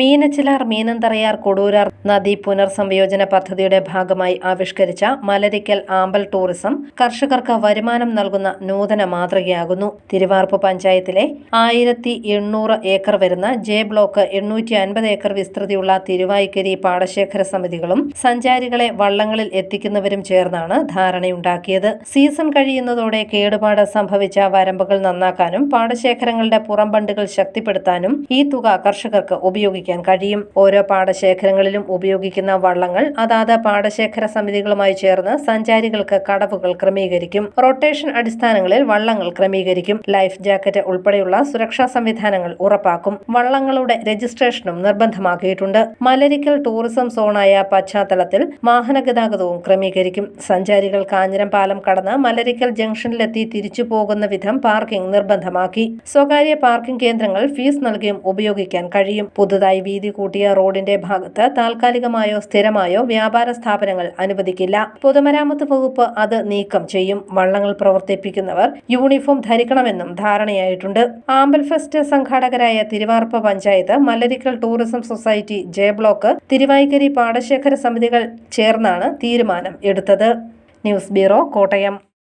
മീനച്ചിലാർ മീനന്തറയാർ കൊടൂരാർ നദി പുനർസംയോജന പദ്ധതിയുടെ ഭാഗമായി ആവിഷ്കരിച്ച മലരിക്കൽ ആമ്പൽ ടൂറിസം കർഷകർക്ക് വരുമാനം നൽകുന്ന നൂതന മാതൃകയാകുന്നു. തിരുവാർപ്പ് പഞ്ചായത്തിലെ ആയിരത്തി എണ്ണൂറ് ഏക്കർ വരുന്ന ജെ ബ്ലോക്ക് എണ്ണൂറ്റി അൻപത് ഏക്കർ വിസ്തൃതിയുള്ള തിരുവായിക്കരി പാടശേഖര സമിതികളും സഞ്ചാരികളെ വള്ളങ്ങളിൽ എത്തിക്കുന്നവരും ചേർന്നാണ് ധാരണയുണ്ടാക്കിയത്. സീസൺ കഴിയുന്നതോടെ കേടുപാട് സംഭവിച്ച വരമ്പുകൾ നന്നാക്കാനും പാടശേഖരങ്ങളുടെ പുറംബണ്ടുകൾ ശക്തിപ്പെടുത്താനും ഈ തുക കർഷകർക്ക് ഉപയോഗിക്കും. ഉപയോഗിക്കാൻ കഴിയും. ഓരോ പാടശേഖരങ്ങളിലും ഉപയോഗിക്കുന്ന വള്ളങ്ങൾ അതാത് പാടശേഖര സമിതികളുമായി ചേർന്ന് സഞ്ചാരികൾക്ക് കടവുകൾ ക്രമീകരിക്കും. റൊട്ടേഷൻ അടിസ്ഥാനങ്ങളിൽ വള്ളങ്ങൾ ക്രമീകരിക്കും. ലൈഫ് ജാക്കറ്റ് ഉൾപ്പെടെയുള്ള സുരക്ഷാ സംവിധാനങ്ങൾ ഉറപ്പാക്കും. വള്ളങ്ങളുടെ രജിസ്ട്രേഷനും നിർബന്ധമാക്കിയിട്ടുണ്ട്. മലരിക്കൽ ടൂറിസം സോണായ പശ്ചാത്തലത്തിൽ വാഹന ഗതാഗതവും ക്രമീകരിക്കും. സഞ്ചാരികൾ കാഞ്ഞിരം പാലം കടന്ന് മലരിക്കൽ ജംഗ്ഷനിലെത്തി തിരിച്ചു പോകുന്ന വിധം പാർക്കിംഗ് നിർബന്ധമാക്കി. സ്വകാര്യ പാർക്കിംഗ് കേന്ദ്രങ്ങൾ ഫീസ് നൽകിയും ഉപയോഗിക്കാൻ കഴിയും. പുതുതായി വീതി കൂട്ടിയ റോഡിന്റെ ഭാഗത്ത് താൽക്കാലികമായോ സ്ഥിരമായോ വ്യാപാര സ്ഥാപനങ്ങൾ അനുവദിക്കില്ല. പൊതുമരാമത്ത് വകുപ്പ് അത് നീക്കം ചെയ്യും. വള്ളങ്ങൾ പ്രവർത്തിപ്പിക്കുന്നവർ യൂണിഫോം ധരിക്കണമെന്നും ധാരണയായിട്ടുണ്ട്. ആമ്പൽ fest സംഘാടകരായ Thiruvarppu panchayat Mallarikkal tourism society J block Thiruvaikkari പാടശേഖര സമിതികൾ ചേർന്നാണ് തീരുമാനം എടുത്തത്. News bureau Kottayam.